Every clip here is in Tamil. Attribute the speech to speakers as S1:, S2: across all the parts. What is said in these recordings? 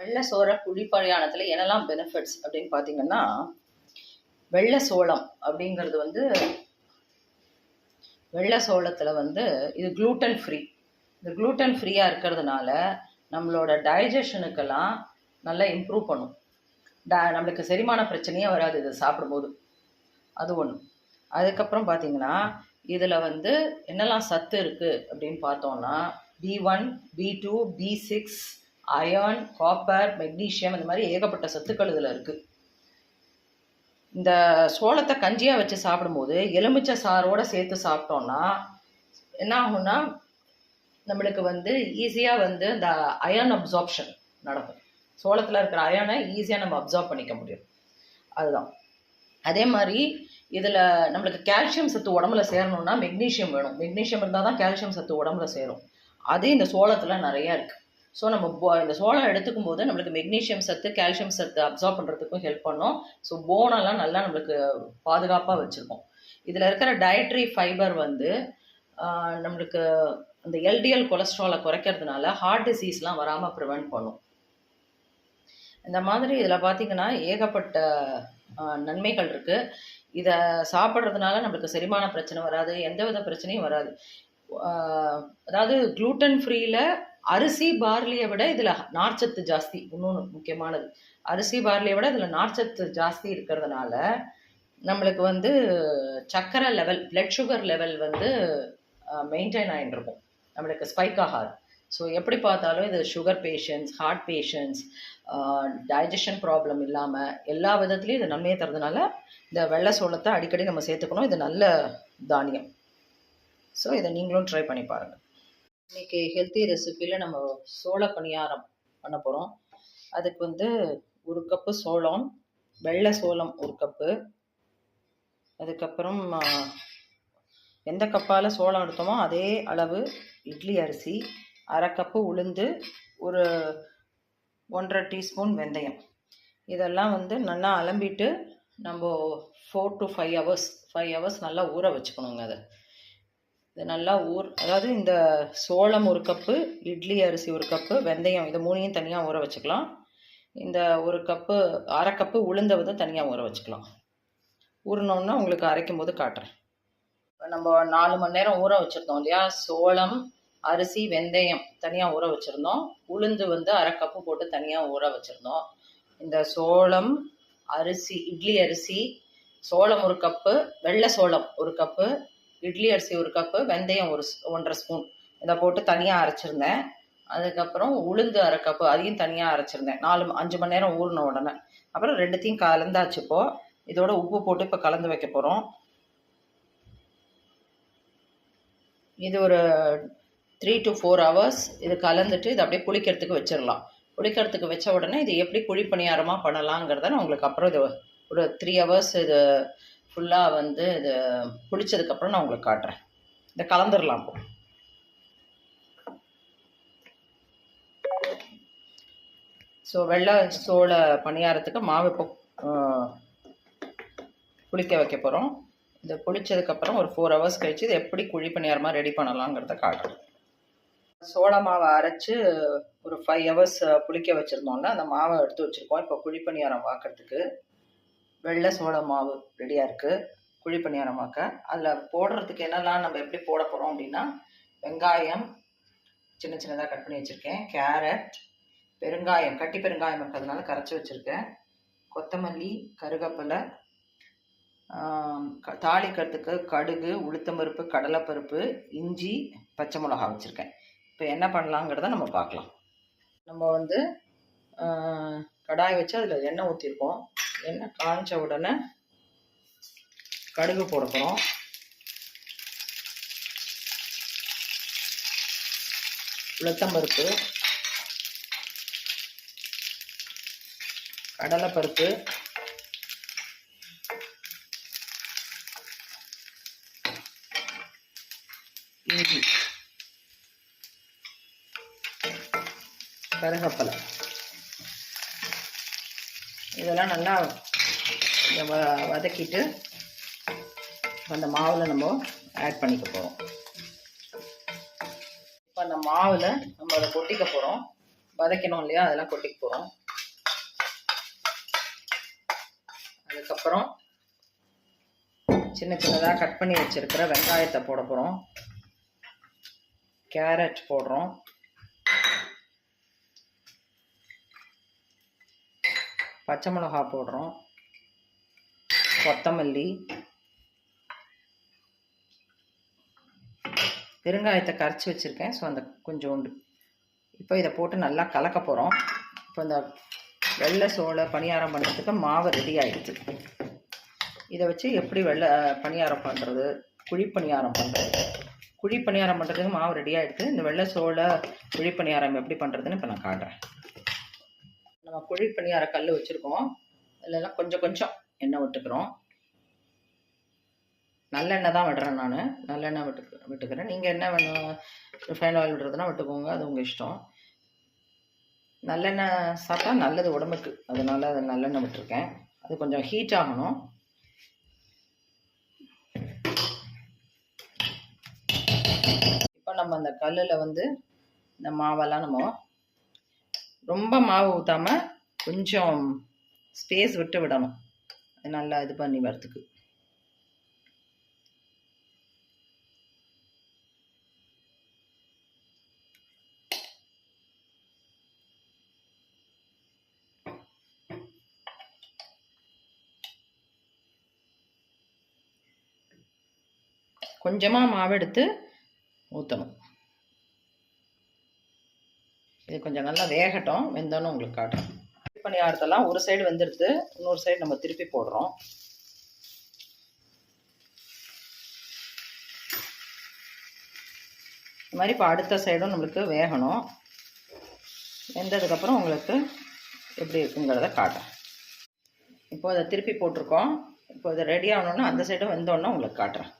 S1: வெள்ளை சோள குழிப்பணியாரத்தில் என்னெல்லாம் பெனிஃபிட்ஸ் அப்படின்னு பார்த்தீங்கன்னா வெள்ளை சோளம் அப்படிங்கிறது வந்து வெள்ளை சோளத்தில் வந்து இது குளூட்டன் ஃப்ரீ இந்த குளூட்டன் ஃப்ரீயாக இருக்கிறதுனால நம்மளோட டைஜஷனுக்கெல்லாம் நல்லா இம்ப்ரூவ் பண்ணும். ட நம்மளுக்கு செரிமான பிரச்சனையே வராது இதை சாப்பிடும்போது. அது ஒன்று அதுக்கப்புறம் பார்த்தீங்கன்னா இதில் வந்து என்னெல்லாம் சத்து இருக்குது அப்படின்னு பார்த்தோம்னா B one B two B six iron copper magnesium இந்த மாதிரி ஏகப்பட்ட சத்துக்கள் இதில் இருக்குது இந்த சோளத்தை கஞ்சியாக வச்சு சாப்பிடும்போது எலுமிச்சை சாரோட சேர்த்து சாப்பிட்டோம்னா என்ன ஆகும்னா நம்மளுக்கு வந்து ஈஸியாக வந்து இந்த அயர்ன் அப்சார்ப்ஷன் நடக்கும். சோளத்தில் இருக்கிற அயனை ஈஸியாக நம்ம அப்சார்ப் பண்ணிக்க முடியும். அதுதான். அதே மாதிரி இதில் நம்மளுக்கு கால்சியம் சத்து உடம்புல சேரணும்னா மெக்னீஷியம் வேணும். மெக்னீஷியம் இருந்தால் தான் கால்சியம் சத்து உடம்புல சேரும். அது இந்த சோளத்தில் நிறையா இருக்குது ஸோ நம்ம இந்த சோளம் எடுத்துக்கும் போது நம்மளுக்கு மெக்னீஷியம் சத்து கால்சியம் சத்து அப்சார்ப் பண்ணுறதுக்கும் ஹெல்ப் பண்ணும். ஸோ போனெல்லாம் நல்லா நம்மளுக்கு பாதுகாப்பாக வச்சுருக்கோம். இதில் இருக்கிற டயட்ரி ஃபைபர் வந்து நம்மளுக்கு அந்த எல்டிஎல் கொலஸ்ட்ராலை குறைக்கிறதுனால ஹார்ட் டிசீஸ்லாம் வராமல் ப்ரிவெண்ட் பண்ணும். இந்த மாதிரி இதில் பார்த்தீங்கன்னா ஏகப்பட்ட நன்மைகள் இருக்குது இதை சாப்பிட்றதுனால நம்மளுக்கு செரிமான பிரச்சனை வராது எந்த வித பிரச்சனையும் வராது. அதாவது க்ளூட்டன் ஃப்ரீயில் அரிசி பார்லியை விட இதில் நார்ச்சத்து ஜாஸ்தி இன்னொன்று முக்கியமானது. அரிசி பார்லியை விட இதில் நார்ச்சத்து ஜாஸ்தி இருக்கிறதுனால நம்மளுக்கு வந்து சர்க்கரை லெவல் பிளட் சுகர் லெவல் வந்து மெயின்டைன் ஆகிட்டு இருக்கும் நம்மளுக்கு ஸ்பைக் ஆகாது. ஸோ எப்படி பார்த்தாலும் இது sugar patients heart patients digestion problem இல்லாமல் எல்லா விதத்துலேயும் இது நன்மையை தரதுனால இந்த வெள்ளை சோளத்தை அடிக்கடி நம்ம சேர்த்துக்கணும். இது நல்ல தானியம். ஸோ இதை நீங்களும் ட்ரை பண்ணி பாருங்கள் இன்னைக்கு ஹெல்த்தி ரெசிபியில் நம்ம சோள பணியாரம் பண்ண போகிறோம் அதுக்கு வந்து ஒரு கப்பு சோளம் வெள்ளை சோளம் ஒரு கப்பு அதுக்கப்புறம் எந்த கப்பால் சோளம் எடுத்தோமோ அதே அளவு இட்லி அரிசி அரை கப்பு உளுந்து ஒரு ஒன்றரை டீஸ்பூன் வெந்தயம். இதெல்லாம் வந்து நல்லா அலம்பிட்டு நம்ம four to five hours five hours நல்லா ஊற வச்சுக்கணுங்க அதை. இது நல்லா ஊர் அதாவது இந்த சோளம் ஒரு கப்பு இட்லி அரிசி ஒரு கப்பு வெந்தயம் இது மூணையும் தனியாக ஊற வச்சுக்கலாம். இந்த ஒரு கப்பு அரை கப்பு உளுந்தை வந்து தனியாக ஊற வச்சுக்கலாம். ஊறினோன்னா உங்களுக்கு அரைக்கும் போது காட்டுறேன். இப்போ நம்ம நாலு மணி நேரம் ஊற வச்சுருந்தோம் இல்லையா? சோளம் அரிசி வெந்தயம் தனியாக ஊற வச்சுருந்தோம். உளுந்து வந்து அரை கப்பு போட்டு தனியாக ஊற வச்சுருந்தோம். இந்த சோளம் அரிசி இட்லி அரிசி சோளம் ஒரு கப்பு வெள்ளை சோளம் ஒரு கப்பு இட்லி அரிசி ஒரு கப்பு வெந்தயம் ஒரு ஸ்- ஒன்றரை ஸ்பூன் இதை போட்டு தனியாக அரைச்சிருந்தேன். அதுக்கப்புறம் உளுந்து அரை கப்பு அதையும் தனியாக அரைச்சிருந்தேன். நாலு அஞ்சு மணி நேரம் ஊறின உடனே. அப்புறம் ரெண்டுத்தையும் கலந்தாச்சு இப்போ. இதோட உப்பு போட்டு இப்போ கலந்து வைக்க போகிறோம் இது ஒரு த்ரீ டு ஃபோர் ஹவர்ஸ் இது கலந்துட்டு இது அப்படியே புளிக்கிறதுக்கு வச்சிடலாம். புளிக்கிறதுக்கு வச்ச உடனே இது எப்படி குழி பணியாரமாக பண்ணலாங்கிறத நான் உங்களுக்கு அப்புறம் இது ஒரு த்ரீ ஹவர்ஸ் இது ஃபுல்லாக வந்து இது புளிச்சதுக்கப்புறம் நான் உங்களுக்கு காட்டுறேன். இதை கலந்துடலாம் இப்போ ஸோ வெள்ளை சோள பணியாரத்துக்கு மாவு இப்போ புளிக்க வைக்க போகிறோம் இந்த புளிச்சதுக்கப்புறம் ஒரு ஃபோர் ஹவர்ஸ் கழிச்சு இது எப்படி குழி பணியாரமாக ரெடி பண்ணலாங்கிறத காட்டுறேன். சோள மாவை அரைச்சி ஒரு ஃபைவ் ஹவர்ஸ் புளிக்க வச்சுருந்தோம்னா அந்த மாவை எடுத்து வச்சுருக்கோம். இப்போ குழி பணியாரம் வாக்கிறதுக்கு வெள்ளை சோள மாவு ரெடியாக இருக்குது குழி பணியாரமாக்க. அதில் போடுறதுக்கு என்னெல்லாம் நம்ம எப்படி போட போகிறோம் அப்படின்னா வெங்காயம் சின்ன சின்னதாக கட் பண்ணி வச்சுருக்கேன். கேரட் பெருங்காயம் கட்டி பெருங்காயம் இருக்கிறதுனால கரைச்சி வச்சுருக்கேன். கொத்தமல்லி கருவேப்பிலை க- தாளிக்கிறதுக்கு கடுகு உளுத்தம்பருப்பு கடலைப்பருப்பு இஞ்சி பச்சை மிளகா வச்சுருக்கேன். இப்போ என்ன பண்ணலாங்கிறத நம்ம பார்க்கலாம். நம்ம வந்து கடாய் வச்சு அதில் எண்ணெய் ஊற்றிருக்கோம் எண்ணெய் காய்ச்ச உடனே கடுகு போட போகிறோம் உளுத்தம்பருப்பு கடலைப்பருப்பு இஞ்சி கருகப்பலை. இதெல்லாம் நல்லா வ- வதக்கிட்டு அந்த மாவில் நம்ம ஆட் பண்ணிக்க போகிறோம் இப்போ அந்த மாவில் நம்ம அதை கொட்டிக்க போகிறோம் வதக்கணும் இல்லையா? அதெல்லாம் கொட்டிக்க போகிறோம் அதுக்கப்புறம் சின்ன சின்னதாக கட் பண்ணி வச்சுருக்கிற வெங்காயத்தை போட போகிறோம் கேரட் போடுறோம். பச்சை மிளகா போடுறோம். கொத்தமல்லி. பெருங்காயத்தை கரைச்சி வச்சுருக்கேன். ஸோ அந்த கொஞ்சோண்டு. இப்போ இதை போட்டு நல்லா கலக்க போகிறோம் இப்போ இந்த வெள்ளை சோளை பணியாரம் பண்ணுறதுக்கு மாவு ரெடி ஆகிடுது இதை வச்சு எப்படி வெள்ளை பணியாரம் பண்ணுறது குழி பணியாரம் பண்ணுறது குழி பணியாரம் பண்ணுறதுக்கு மாவு ரெடி ஆகிடுது இந்த வெள்ளை சோளை குழி பணியாரம் எப்படி பண்ணுறதுன்னு இப்போ நான் காட்டுறேன். நம்ம குழி பணியார கல் வச்சுருக்கோம். அதிலலாம் கொஞ்சம் கொஞ்சம் எண்ணெய் விட்டுக்கிறோம். நல்லெண்ணெய் தான் விடுறேன் நான். நல்லெண்ணெய் விட்டு விட்டுக்கிறேன். நீங்கள் என்ன வேணும் ரிஃபைண்ட் ஆயில் விடுறதுனா விட்டுக்கோங்க. அது உங்கள் இஷ்டம். நல்லெண்ணெய் சாப்பிட்டா நல்லது உடம்புக்கு. அதனால அது நல்லெண்ணெய் விட்டுருக்கேன். அது கொஞ்சம் ஹீட் ஆகணும். இப்போ நம்ம அந்த கல்லில் வந்து இந்த மாவெல்லாம் நம்ம ரொம்ப மாவு ஊற்றாமல் கொஞ்சம் ஸ்பேஸ் விட்டு விடணும். நல்லா இது பண்ணி வரத்துக்கு கொஞ்சமாக மாவு எடுத்து ஊற்றணும் இது கொஞ்சம் நல்லா வேகட்டும் வெந்தோன்னு உங்களுக்கு காட்டுறேன். பணியாரத்தெல்லாம் ஒரு சைடு வந்துடுது இன்னொரு சைடு நம்ம திருப்பி போடுறோம். இது மாதிரி இப்போ அடுத்த சைடும் நம்மளுக்கு வேகணும். வெந்ததுக்கப்புறம் உங்களுக்கு எப்படி இருக்குங்கிறத காட்டுறேன். இப்போ அதை திருப்பி போட்டிருக்கோம். இப்போ இது ரெடி ஆகணுன்னா அந்த சைடும் வெந்தோன்னா உங்களுக்கு காட்டுறேன்.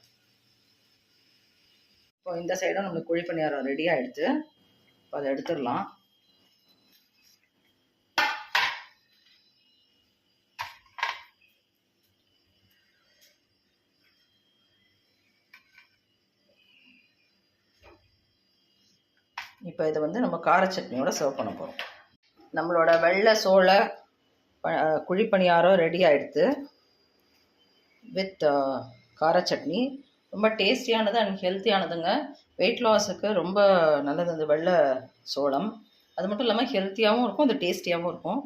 S1: இப்போ இந்த சைடும் நம்மளுக்கு குழி பணியாரம் ரெடி ஆகிடுது இப்போ அதை எடுத்துடலாம். இப்போ இதை வந்து நம்ம கார சட்னியோட சர்வ் பண்ண போகிறோம் நம்மளோட வெள்ளை சோள குழிப்பணியாரம் ரெடி ஆகிடுது வித் கார சட்னி. ரொம்ப டேஸ்டியானது அண்ட் ஹெல்த்தியானதுங்க வெயிட் லாஸுக்கு ரொம்ப நல்லது அந்த வெள்ளை சோளம். அது மட்டும் இல்லாமல் ஹெல்த்தியாகவும் இருக்கும் அது டேஸ்டியாகவும் இருக்கும்.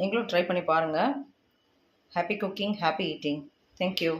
S1: நீங்களும் ட்ரை பண்ணி பாருங்கள் happy cooking happy eating thank you